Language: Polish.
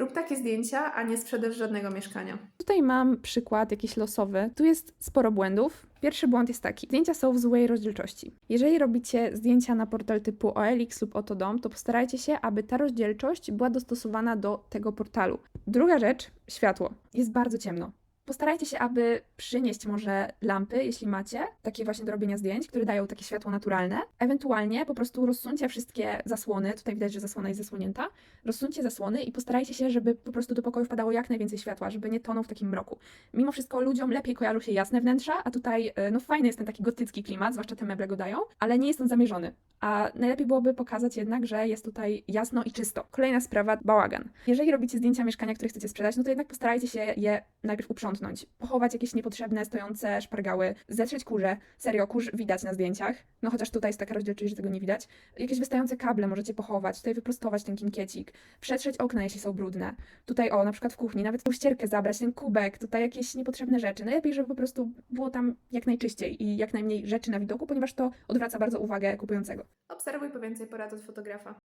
Rób takie zdjęcia, a nie sprzedaż żadnego mieszkania. Tutaj mam przykład jakiś losowy. Tu jest sporo błędów. Pierwszy błąd jest taki. Zdjęcia są w złej rozdzielczości. Jeżeli robicie zdjęcia na portal typu OLX lub Otodom, to postarajcie się, aby ta rozdzielczość była dostosowana do tego portalu. Druga rzecz, światło. Jest bardzo ciemno. Postarajcie się, aby przynieść może lampy, jeśli macie, takie właśnie do robienia zdjęć, które dają takie światło naturalne. Ewentualnie po prostu rozsuńcie wszystkie zasłony, tutaj widać, że zasłona jest zasłonięta, rozsuńcie zasłony i postarajcie się, żeby po prostu do pokoju wpadało jak najwięcej światła, żeby nie tonął w takim mroku. Mimo wszystko ludziom lepiej kojarzą się jasne wnętrza, a tutaj e, no fajny jest ten taki gotycki klimat, zwłaszcza te meble go dają, ale nie jest on zamierzony. A najlepiej byłoby pokazać jednak, że jest tutaj jasno i czysto. Kolejna sprawa, bałagan. Jeżeli robicie zdjęcia mieszkania, które chcecie sprzedać, no to jednak postarajcie się je najpierw uprzątnąć, pochować jakieś niepotrzebne, stojące szpargały, zetrzeć kurze. Serio, kurz widać na zdjęciach, no chociaż tutaj jest taka rozdzielczość, że tego nie widać. Jakieś wystające kable możecie pochować, tutaj wyprostować ten kinkiecik, przetrzeć okna, jeśli są brudne. Tutaj, o, na przykład w kuchni, nawet tą ścierkę zabrać, ten kubek, tutaj jakieś niepotrzebne rzeczy. Najlepiej, żeby po prostu było tam jak najczyściej i jak najmniej rzeczy na widoku, ponieważ to odwraca bardzo uwagę kupującego. Obserwuj po więcej porad od fotografa.